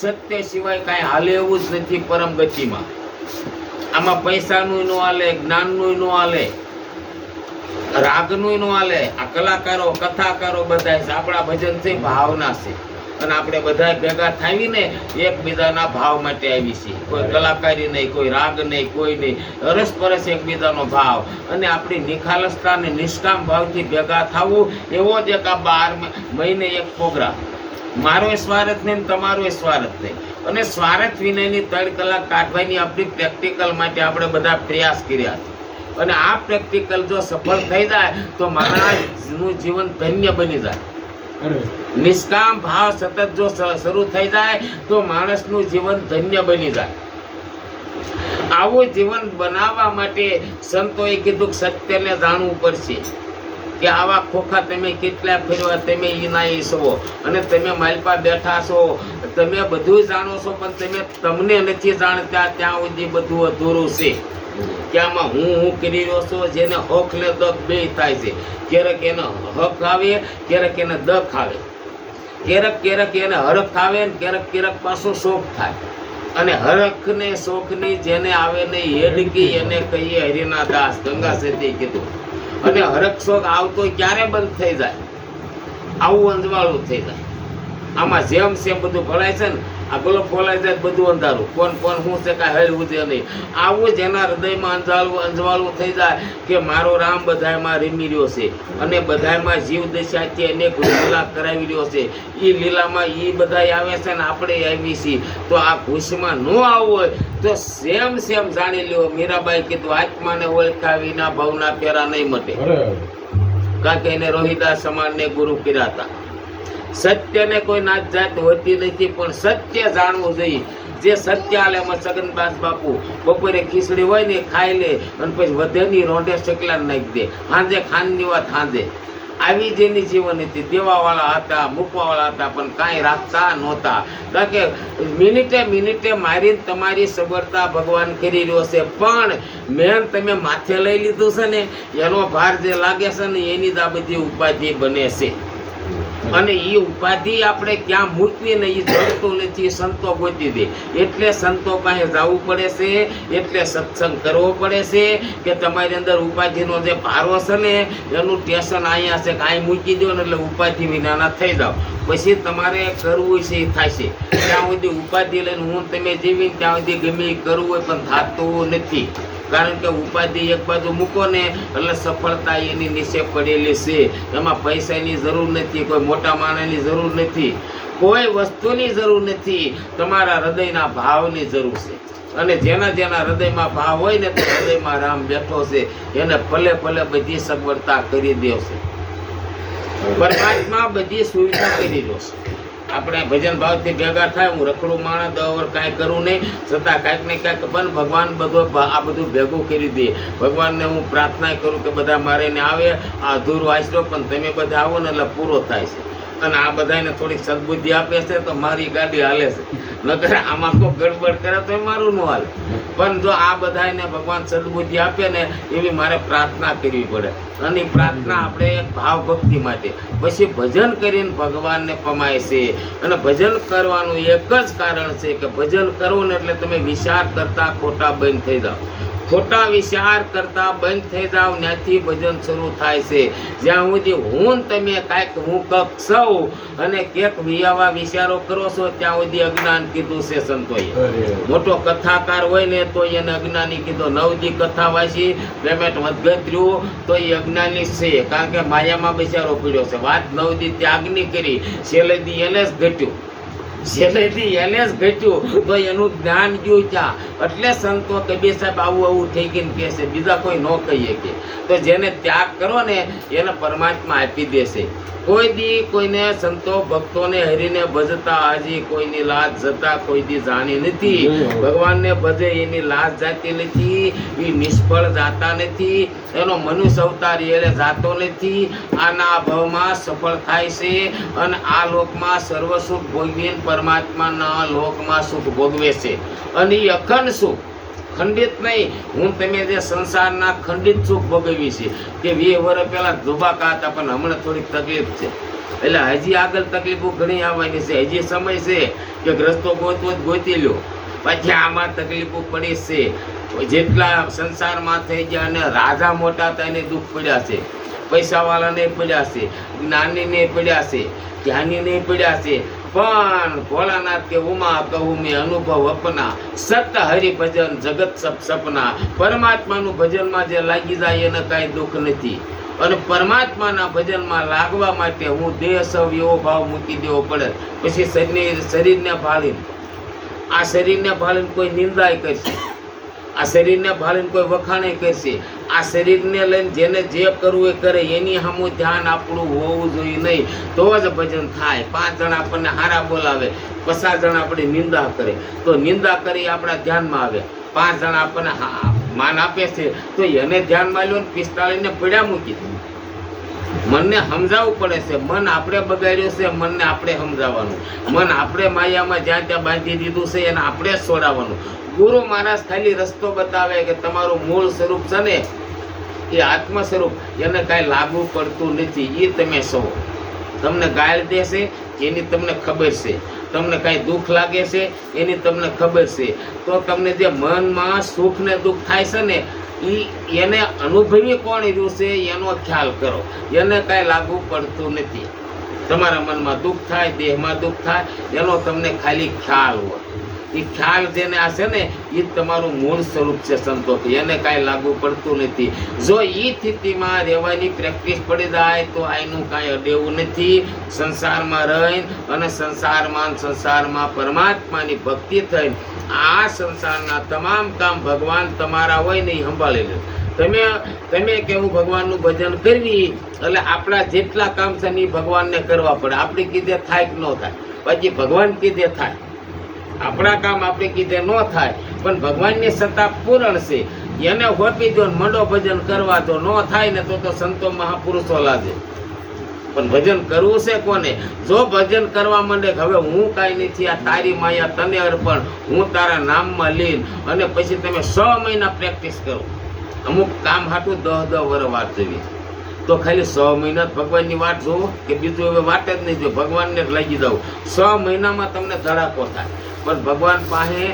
સત્ય સિવાય કાંઈ હાલે એવું જ નથી પરમ ગતિમાં. આમાં પૈસાનું ન હાલે જ્ઞાનનું ન હાલે રાગનું ન હાલે. આ કલાકારો કથાકારો બધા આપણા ભજન છે ભાવના છે. અને આપણે બધા ભેગા થાવીને એકબીજાના ભાવ માટે આવી છીએ. કોઈ કલાકારી નહીં કોઈ રાગ નહીં કોઈ નહીં. અરસપરસ એકબીજાનો ભાવ. અને આપણી નિખાલસતા અને નિષ્કામ ભાવથી ભેગા થવું એવો જ એક આ બાર મહિને એક પ્રોગ્રામ. મારો સ્વાર્થ નહીં તમારો સ્વાર્થ નહીં. અને સ્વાર્થ વિનયની ત્રણ કલાક કાઢવાની આપણી પ્રેક્ટિકલ માટે આપણે બધા પ્રયાસ કર્યા છે. અને આ પ્રેક્ટિકલ જો સફળ થઈ જાય તો માણસનું જીવન ધન્ય બની જાય. નિષ્કામ ભાવ સતત જો શરૂ થઈ જાય તો માણસનું જીવન ધન્ય બની જાય. આવું જીવન બનાવવા માટે સંતોએ કીધું સત્યને જાણવું પડશે. કે આવા ખોખા તમે કેટલા ફેરવા તમે ઈનાઈ છો? અને તમે માલપા બેઠા છો. તમે બધું જાણો છો, પણ તમે તમને નથી જાણતા ત્યાં સુધી બધું અધૂરું છે. ત્યાંમાં હું હું કરી રહ્યો છું, જેને હક ને દક બે થાય છે. ક્યારેક એને હક આવે, ક્યારેક એને દક આવે. ક્યારેક ક્યારેક એને હરખ આવે ને ક્યારેક ક્યારેક પાછો શોખ થાય. અને હરખ ને શોખની જેને આવે ને હેડકી એને કહીએ હરિના દાસ ગંગા સેતી કીધું. અને હરકશોક આવતો ક્યારે બંધ થઈ જાય? આવું અંજવાળું થઈ જાય. આમાં જેમ સેમ બધું ભળાય છે ને આ ગોલો ફોલાય જાય બધું અંધારું. કોણ કોણ શું છે કાંઈ હેલવું છે નહીં. આવું જ એના હૃદયમાં અંજાળવું અંજવાળું થઈ જાય કે મારો રામ બધાયમાં રીમી રહ્યો છે. અને બધાયમાં જીવ દશાથી અનેક લીલા કરાવી રહ્યો છે. એ લીલામાં એ બધાય આવે છે ને આપણે આવી છીએ. તો આ ઘૂસમાં ન આવવું હોય તો સેમ સેમ જાણી લ્યો. મીરાબાઈ કીધું આત્માને ઓળખા વિના ભાવના ફેરા નહીં મટે. કારણ કે એને રોહિદાસ સમાજને ગુરુ કર્યા હતા. સત્યને કોઈ નાત જાત હોતી નથી, પણ સત્ય જાણવું જોઈએ. જે સત્ય આલે એમાં સગનદાસ બાપુ, બપોરે ખીચડી હોય ને ખાઈ લે અને પછી વધેની રોંઢે શકલા નાખી દે. હાંજે ખાનની વાત હાંજે. આવી જેની જીવન હતી, દેવાવાળા હતા, મૂકવાવાળા હતા, પણ કાંઈ રાખતા નહોતા. કારણ કે મિનિટે મિનિટે મારીને તમારી સગવડતા ભગવાન કરી રહ્યો છે, પણ મેન તમે માથે લઈ લીધું છે ને, એનો ભાર જે લાગે છે ને, એની જ આ બધી ઉપાધિ બને છે. અને એ ઉપાધિ આપણે ક્યાં મૂકવી ને એ જડતું નથી સંતો ગોતી દે. એટલે સંતો પાસે જવું પડે છે, એટલે સત્સંગ કરવો પડે છે, કે તમારી અંદર ઉપાધિનો જે ભારો છે ને, એનું ટેશન અહીંયા છે કાંઈ મૂકી દો ને એટલે ઉપાધિ વિનાના થઈ જાઓ. પછી તમારે કરવું છે એ છે ત્યાં સુધી ઉપાધિ લઈને હું તમે જીવી ત્યાં સુધી ગમે કરવું હોય પણ થતું નથી. કારણ કે ઉપાધિ એક બાજુ મૂકો ને એટલે સફળતા એની નીચે પડેલી છે. એમાં પૈસાની જરૂર નથી, કોઈ મોટા માણસની જરૂર નથી. કોઈ વસ્તુની જરૂર નથી, તમારા હૃદયના ભાવની જરૂર છે. અને જેના જેના હૃદયમાં ભાવ હોય ને તે હૃદયમાં રામ બેઠો છે. એને ભલે ભલે બધી સગવડતા કરી દેશે પરમાત્મા બધી સુવિધા કરી છે. આપણે ભજન ભાવથી ભેગા થાય, હું રખડું માણસ દર કાંઈ કરું નહીં. છતાં કાંઈક ને કાંઈક પણ ભગવાન બધો આ બધું ભેગું કરી દે. ભગવાનને હું પ્રાર્થના કરું કે બધા મારે આવે, આ અધૂરું આશરો પણ તમે બધા આવો ને એટલે પૂરો થાય છે. અને આ બધાને થોડીક સદબુદ્ધિ આપે છે તો મારી ગાડી હાલે છે. નકર આમાં કોઈ ગડબડ કરે તો મારું ન હાલે. પણ જો આ બધાને ભગવાન સદબુદ્ધિ આપે ને એવી મારે પ્રાર્થના કરવી પડે. અને પ્રાર્થના આપણે એક ભાવ ભક્તિ માટે. પછી ભજન કરીને ભગવાનને પમાય છે. અને ભજન કરવાનું એક જ કારણ છે કે ભજન કરવું ને એટલે તમે વિચાર કરતા ખોટા બંધ થઈ જાઓ. ખોટા વિચાર કરતા બંધ થઈ જાવ ત્યાંથી ભજન શરૂ થાય છે. જ્યાં સુધી હું તમે કાંઈક હું કક સૌ અને કેક વિયાવા વિચારો કરો છો ત્યાં સુધી અજ્ઞાન કીધું છે સંતોએ. મોટો કથાકાર હોય ને તો એને અજ્ઞાની કીધો. નવજી કથા વાંચી પેમેન્ટ વધગત્ર્યું તો એ અજ્ઞાની છે. કારણ કે માયામાં બિચારો પીડ્યો છે. વાત નવજી ત્યાગની કરી. છેલ્લેથી એને જ ઘટ્યું. છેલ્લેથી એને જ ઘટ્યું તો એનું જ્ઞાન ગયું ત્યાં. એટલે સંતો કબીર સાહેબ આવું આવું થઈ ગયું કહે છે બીજા કોઈ ન કહીએ કે તો જેને ત્યાગ કરો ને એને પરમાત્મા આપી દેશે. કોઈ દી કોઈને સંતો ભક્તોને હરીને ભજતા હજી કોઈની લાજ જતા કોઈ દી જાણી નથી. ભગવાનને ભજે એની લાજ જાતી નથી એ નિષ્ફળ જાતા નથી એનો મનુષ્ય અવતાર એળે જાતો નથી. આના ભાવમાં સફળ થાય છે અને આ લોકમાં સર્વ સુખ ભોગવીને પરમાત્માના લોકમાં સુખ ભોગવે છે. અને અખંડ સુખ, ખંડિત નહીં, હું તમે જે સંસારના ખંડિત સુખ ભોગવી છે, કે વીસ વર્ષ પહેલાં ધુબાકા હતા પણ હમણાં થોડીક તકલીફ છે. એટલે હજી આગળ તકલીફો ઘણી આવવાની છે. હજી સમય છે કે ગ્રસ્તો ગોતવો જ ગોતી લો પછી આમાં તકલીફો પડી છે. જેટલા સંસારમાં થઈ ગયા અને રાજા મોટા હતા, એને દુઃખ પડ્યા છે. પૈસાવાળાને પડ્યા છે. જ્ઞાનીને પડ્યા છે. જ્ઞાનીને પડ્યા છે. પણ ભોળાનાથ કે ઉમા કહું મેં અનુભવ અપના. સત હરિભજન જગત સપ સપના. પરમાત્માનું ભજનમાં જે લાગી જાય એને કાંઈ દુઃખ નથી. અને પરમાત્માના ભજનમાં લાગવા માટે હું દેહ સૌ એવો ભાવ મૂકી દેવો પડે. પછી શરીર શરીરને ભાળીને. આ શરીરને ભાળીને કોઈ નિંદાય કરશે. આ શરીરને ભાળીને કોઈ વખાણે કરશે. આ શરીરને લઈને જેને જે કરવું એ કરે, એની સામું ધ્યાન આપણું હોવું જોઈએ નહીં. તો જ ભજન થાય. પાંચ જણા આપણને હારા બોલાવે પચાસ જણા આપણી નિંદા કરે. તો નિંદા કરી આપણા ધ્યાનમાં આવે. પાંચ જણા આપણને માન આપે છે, તો એને ધ્યાનમાં લ્યો ને પિસ્તાળીને પડ્યા મૂકી દઉં મનને સમજાવવું પડે છે. મન આપણે બગાડ્યું છે, મનને આપણે સમજાવવાનું. મન આપણે માયામાં જ્યાં ત્યાં બાંધી દીધું છે, એને આપણે જ છોડાવવાનું. ગુરુ મહારાજ ખાલી રસ્તો બતાવે કે તમારું મૂળ સ્વરૂપ છે ને, એ આત્મ સ્વરૂપ એને કાંઈ લાગુ પડતું નથી એ તમે સૌ તમને ગાળ દેશે એની તમને ખબર છે. તમને કાંઈ દુઃખ લાગે છે, એની તમને ખબર છે. તો તમને જે મનમાં સુખ ને દુઃખ થાય છે ને એ એને અનુભવી કોણ રહ્યું છે, એનો ખ્યાલ કરો. એને કાંઈ લાગુ પડતું નથી. તમારા મનમાં દુઃખ થાય, દેહમાં દુઃખ થાય, એનો તમને ખાલી ખ્યાલ હોય. એ ખ્યાલ જેને આ છે ને એ તમારું મૂળ સ્વરૂપ છે સંતોષ એને કાંઈ લાગુ પડતું નથી. જો એ સ્થિતિમાં રહેવાની પ્રેક્ટિસ પડી જાય, તો આનું કાંઈ અડેવું નથી. સંસારમાં રહીને અને સંસારમાં સંસારમાં પરમાત્માની ભક્તિ થઈને આ સંસારના તમામ કામ ભગવાન તમારા હોય ને એ સંભાળી લે. તમે તમે કેવું ભગવાનનું ભજન કરવી? એટલે આપણા જેટલા કામ છે ને એ ભગવાનને કરવા પડે. આપણે કીધે થાય કે ન થાય. પછી ભગવાન કીધે થાય. આપણા કામ આપણે કીધે ન થાય, પણ ભગવાનની સત્તા પૂરણ છે. એને હોપી દો મંડો ભજન કરવા તો ન થાય ને તો તો સંતો મહાપુરુષો લાજે પણ ભજન કરવું છે કોને? જો ભજન કરવા માંડે હવે હું કાંઈ નથી, આ તારી માયા તને અર્પણ, હું તારા નામમાં લીન, અને પછી તમે છ મહિના પ્રેક્ટિસ કરો. અમુક કામ હાટું દહ દહ વર વાત જોવી તો ખાલી છ મહિના ભગવાનની વાટ જોવો કે બીજું હવે વાટ જ નહીં જો ભગવાનને જ લાગી દઉં છ મહિનામાં તમને ધડાકો થાય. પણ ભગવાન પાસે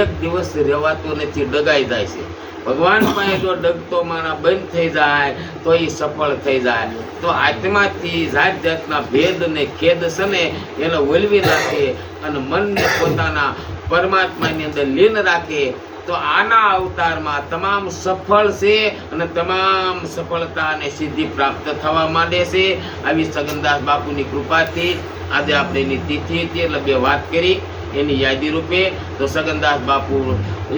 એક દિવસ રહેવાતો નથી, ડગાઈ જાય છે. ભગવાન પાસે જો ડગતો માણા બંધ થઈ જાય, તો એ સફળ થઈ જાય. તો આત્માથી જાત જાતના ભેદ ને ખેદ છે ને, એને ઓલવી નાખે અને મનને પોતાના પરમાત્માની અંદર લીન રાખે. તો આના અવતારમાં તમામ સફળ છે અને તમામ સફળતા અને સિદ્ધિ પ્રાપ્ત થવા માંડે છે. આવી સગનદાસ બાપુની કૃપાથી આજે આપણે એની તિથિ હતી એટલે બે વાત કરી. એની યાદી રૂપે તો સગનદાસ બાપુ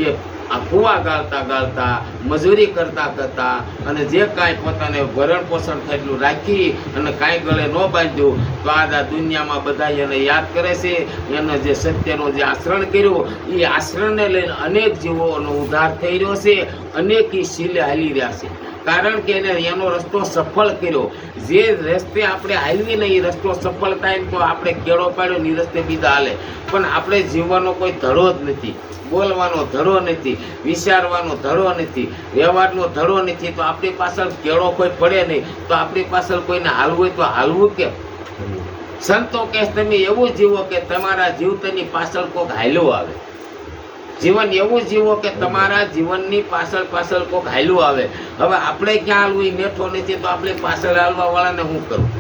એ આ કુવા ગાળતા ગાળતા, મજૂરી કરતા કરતા અને જે કાંઈ પોતાને ભરણ પોષણ થયેલું રાખી અને કાંઈ ગળે ન બાંધ્યું, તો આ દુનિયામાં બધા એને યાદ કરે છે. એને જે સત્યનો જે આચરણ કર્યું, એ આચરણને લઈને અનેક જીવોનો ઉદ્ધાર થઈ રહ્યો છે. અનેક એ શીલે હાલી રહ્યા છે. કારણ કે એને એનો રસ્તો સફળ કર્યો. જે રસ્તે આપણે હાલવી ને એ રસ્તો સફળ થાય તો આપણે કેળો પાડ્યો ને રસ્તે બીજા હાલે. પણ આપણે જીવવાનો કોઈ ધરો જ નથી. બોલવાનો ધરો નથી. વિચારવાનો ધરો નથી. વ્યવહારનો ધરો નથી. તો આપણી પાછળ કેળો કોઈ પડે નહીં. તો આપણી પાછળ કોઈને હાલવું હોય તો હાલવું કેમ? સંતો કે તમે એવું જીવો કે તમારા જીવતની પાછળ કોઈક હાલ્યો આવે. જીવન એવું જીવો કે તમારા જીવનની પાછળ પાછળ કોઈ હાલ્યું આવે. હવે આપણે ક્યાં હાલવું? એ મેઠો નથી તો આપણે પાછળ હાલવા વાળાને શું કરવું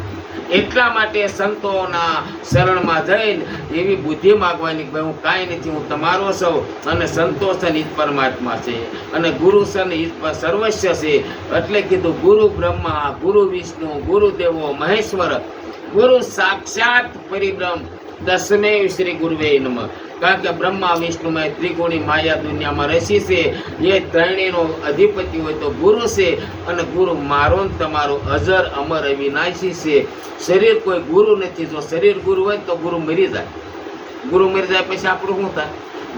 એટલા માટે સંતોના શરણમાં જઈને એવી બુદ્ધિ માગવાની કે હું કાંઈ નથી, હું તમારો સૌ અને સંતો છે ઈજ પરમાત્મા છે. અને ગુરુ છે ને ઈ જ સર્વસ્વ છે. એટલે કીધું ગુરુ બ્રહ્મા, ગુરુ વિષ્ણુ ગુરુદેવો મહેશ્વર. ગુરુ સાક્ષાત પરિબ્રહ્મ દસમે શ્રી ગુરુવે નમઃ. કારણ કે બ્રહ્મા વિષ્ણુમય ત્રિકોણી માયા દુનિયામાં રસી છે. એ ત્રણેયનો અધિપતિ હોય તો ગુરુ છે અને ગુરુ મારો તમારો અજર, અમર અવિનાશી છે. શરીર કોઈ ગુરુ નથી. જો શરીર ગુરુ હોય તો ગુરુ મરી જાય. ગુરુ મરી જાય પછી આપણું શું થાય?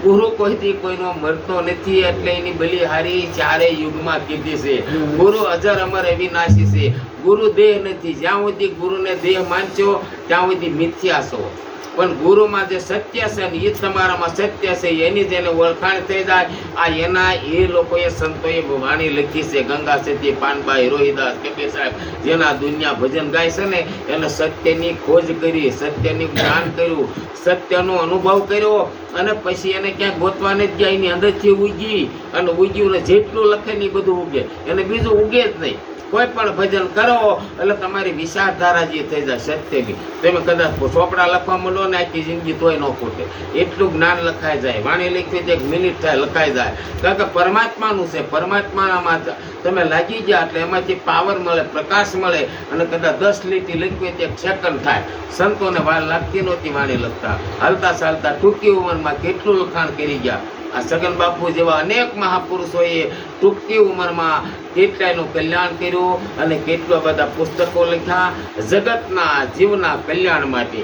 ગુરુ કોઈથી કોઈનો મરતો નથી એટલે એની બલિહારી ચારે યુગમાં કીધી છે. ગુરુ અજર, અમર અવિનાશી છે. ગુરુ દેહ નથી. જ્યાં સુધી ગુરુને દેહ માનશો, ત્યાં સુધી મિથ્યા છો. પણ ગુરુમાં જે સત્ય છે ને એ જ તમારામાં સત્ય છે, એની જેને ઓળખાણ થઈ જાય, આ એના એ લોકોએ સંતોએ વાણી લખી છે, ગંગા સતી, પાનબાઈ, રોહિદાસ, કપિલ સાહેબ, જેના દુનિયા ભજન ગાય છે ને, એને સત્યની ખોજ કરી, સત્યની જ્ઞાન કર્યું, સત્યનો અનુભવ કર્યો, અને પછી એને ક્યાંક ગોતવા નથી ગયા એની અંદરથી ઉગી અને ઉગ્યું ને જેટલું લખે ને એ બધું ઉગે એને બીજું ઉગે જ નહીં. કોઈ પણ ભજન કરો, એટલે તમારી વિચારધારા જે થઈ જાય સત્યની તમે કદાચ ચોપડા લખવા માંડો ને આખી જિંદગી તોય ન ખૂટે. એટલું જ્ઞાન લખાઈ જાય. વાણી લખવી એક મિનિટ થાય, લખાઈ જાય. કારણ કે પરમાત્માનું છે. પરમાત્માનામાં તમે લાગી ગયા, એટલે એમાંથી પાવર મળે, પ્રકાશ મળે, અને કદાચ દસ લીટી લખવી તે એક સેકન્ડ થાય. સંતોને વાર લાગતી નહોતી વાણી લખતા. હાલતા ચાલતા ટૂંકી ઉંમરમાં કેટલું લખાણ કરી ગયા. આ સગન બાપુ જેવા અનેક મહાપુરુષોએ ટૂંકી ઉંમરમાં કેટલાયનું કલ્યાણ કર્યું અને કેટલા બધા પુસ્તકો લખ્યા જગતના જીવના કલ્યાણ માટે.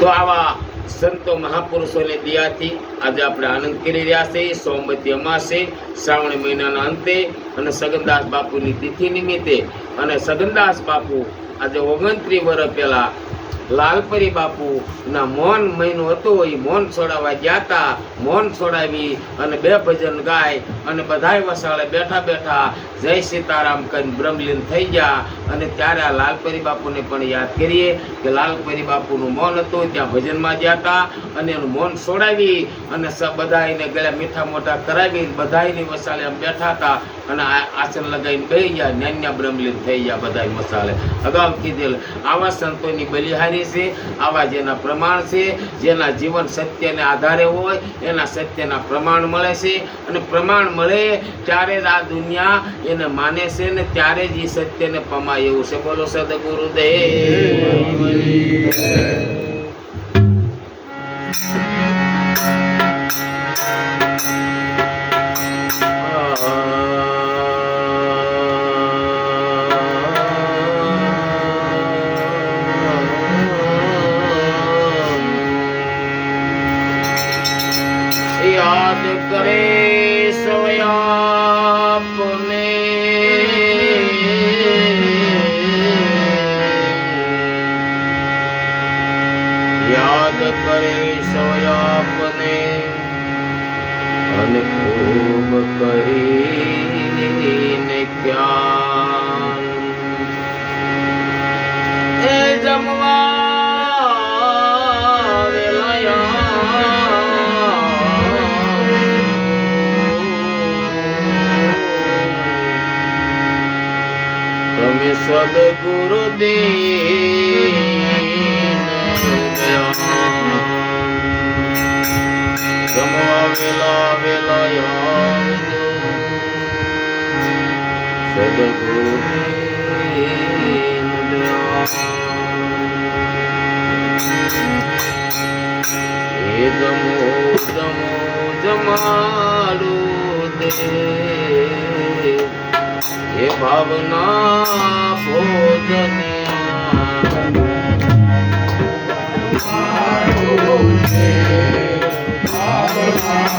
તો આવા સંતો મહાપુરુષોની દયાથી આજે આપણે આનંદ કરી રહ્યા છે, સોમવતી અમાસે, શ્રાવણ મહિનાના અંતે અને સગનદાસ બાપુની તિથિ નિમિત્તે. અને સગનદાસ બાપુ આજે ઓગણત્રીસ વર્ષ પહેલા લાલપરી બાપુ ના મૌન મહિનો હતો એ મૌન છોડાવવા ગયા હતા મૌન છોડાવી અને બે ભજન ગાય અને બધાય વસાળે બેઠા બેઠા જય સીતારામ કરીને બ્રહ્મલીન થઈ ગયા. અને ત્યારે આ લાલપરી બાપુને પણ યાદ કરીએ કે લાલપરી બાપુનું મૌન હતું, ત્યાં ભજનમાં ગયા હતા અને એનું મૌન છોડાવી અને બધાને ગળે મીઠા મોટા કરાવી બધાયની વસાળે આમ બેઠા હતા અને આસન લગાવીને ગઈ ગયા. નાન્યા બ્રહ્મલીન થઈ ગયા બધાય મસાલે અગાઉ કીધેલ આવા સંતોની બલિહારી છે, આવા જેના પ્રમાણ છે, જેના જીવન સત્યને આધારે હોય, એના સત્યના પ્રમાણ મળે છે. અને પ્રમાણ મળે ત્યારે જ આ દુનિયા એને માને છે ને ત્યારે જ એ સત્યને પમાય એવું છે. બોલો સદગુરુદેવ. યાદ કરીને ક્યાં એ જમવા તમે સદગુરુ જમવા વેલા વેલાયા સદગુરુ એ જમો જમો Yeah.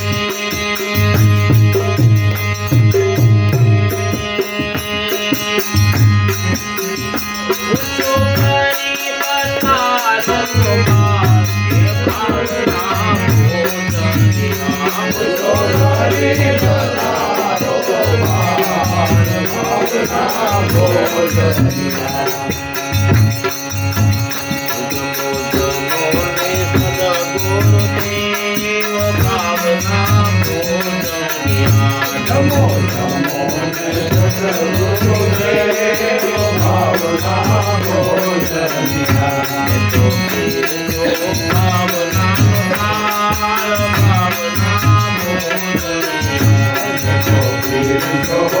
Oh,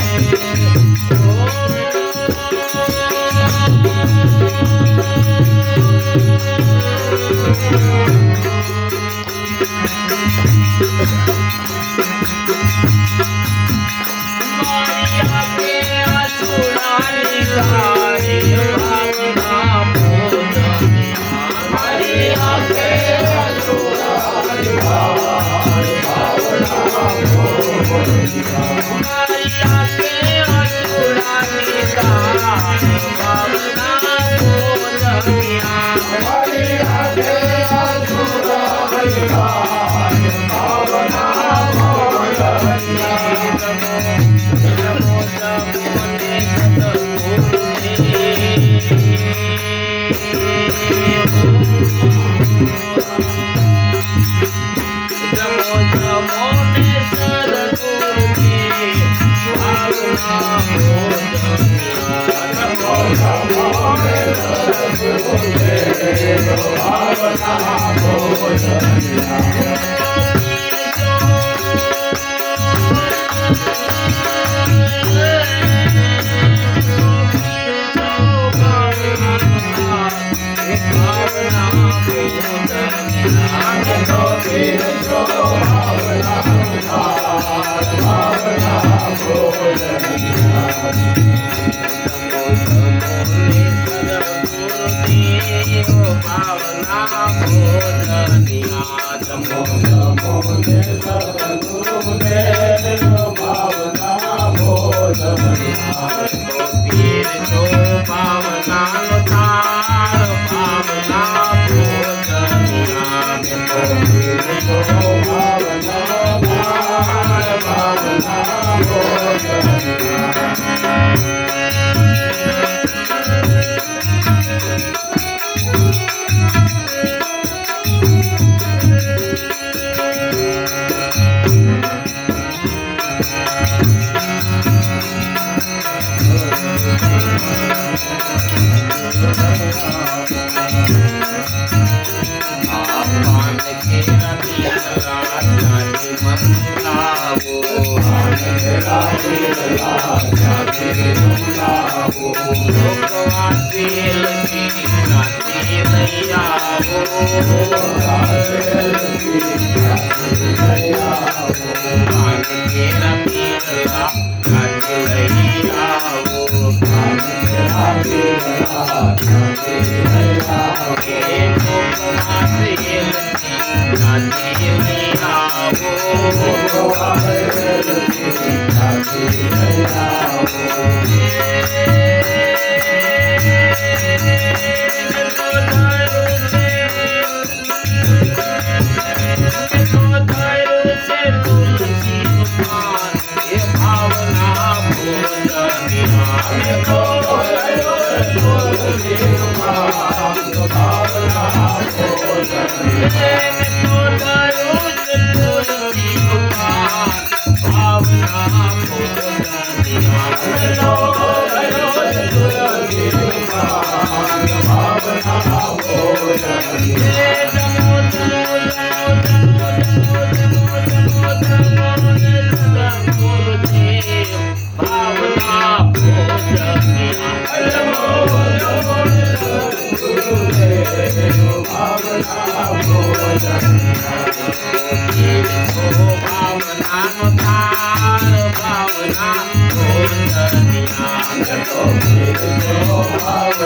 غرور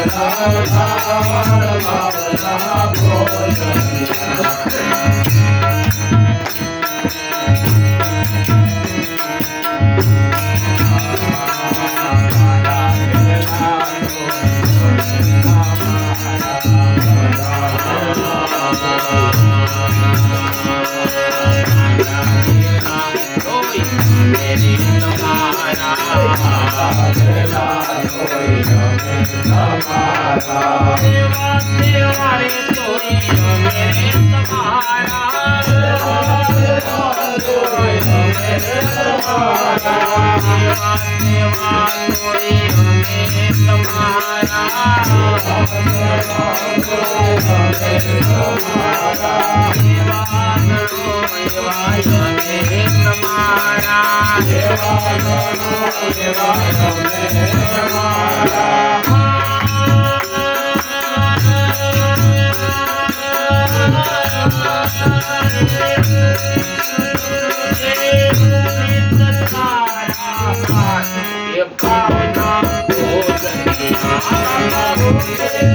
મારા મારા ભોજન તમારા દેવા દેવા રે તોરી અમે તમારા દેવા દેવા રે અમે તમારા દેવા દેવા તોરી અમે તમારા દેવા દેવા તમારા દેવા દેવા અમે તમારા દેવા દેવા અમે તમારા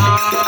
Oh,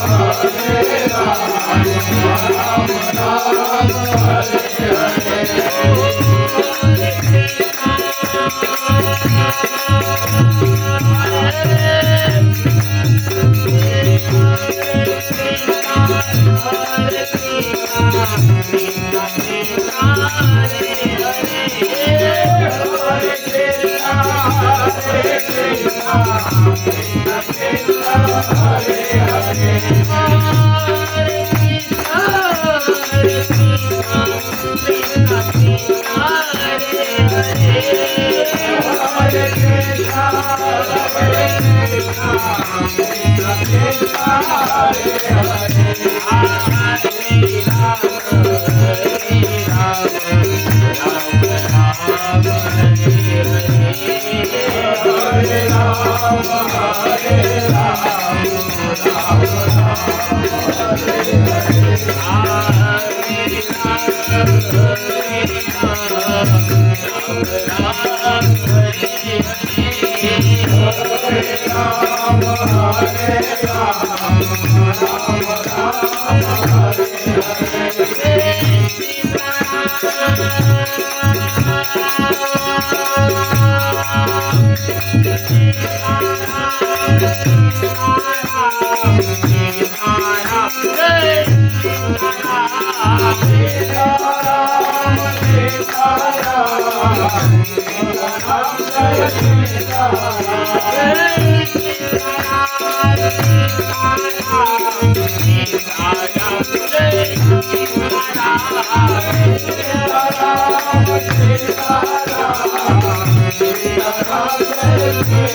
Hare Rama Rama Rama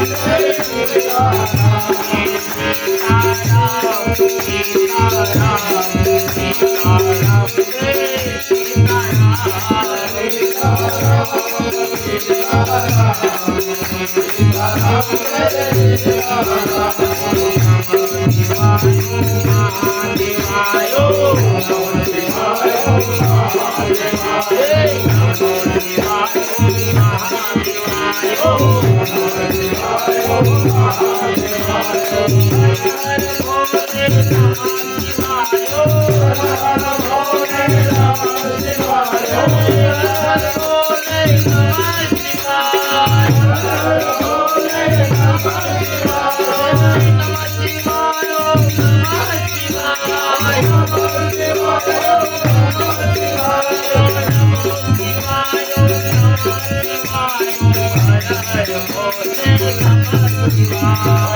Hare Krishna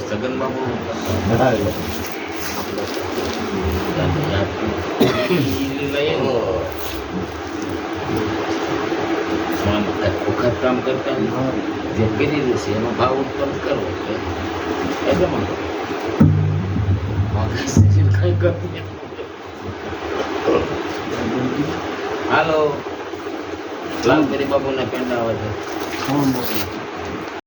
સગનમાં બહુ વખત કામ કરતા જે કરી દેશે એનો ભાવ ઉત્પન્ન કરવો એટલે કઈ કરતી હાલો. લાલ ગરી બાબુ ને પેંડા આવે છે.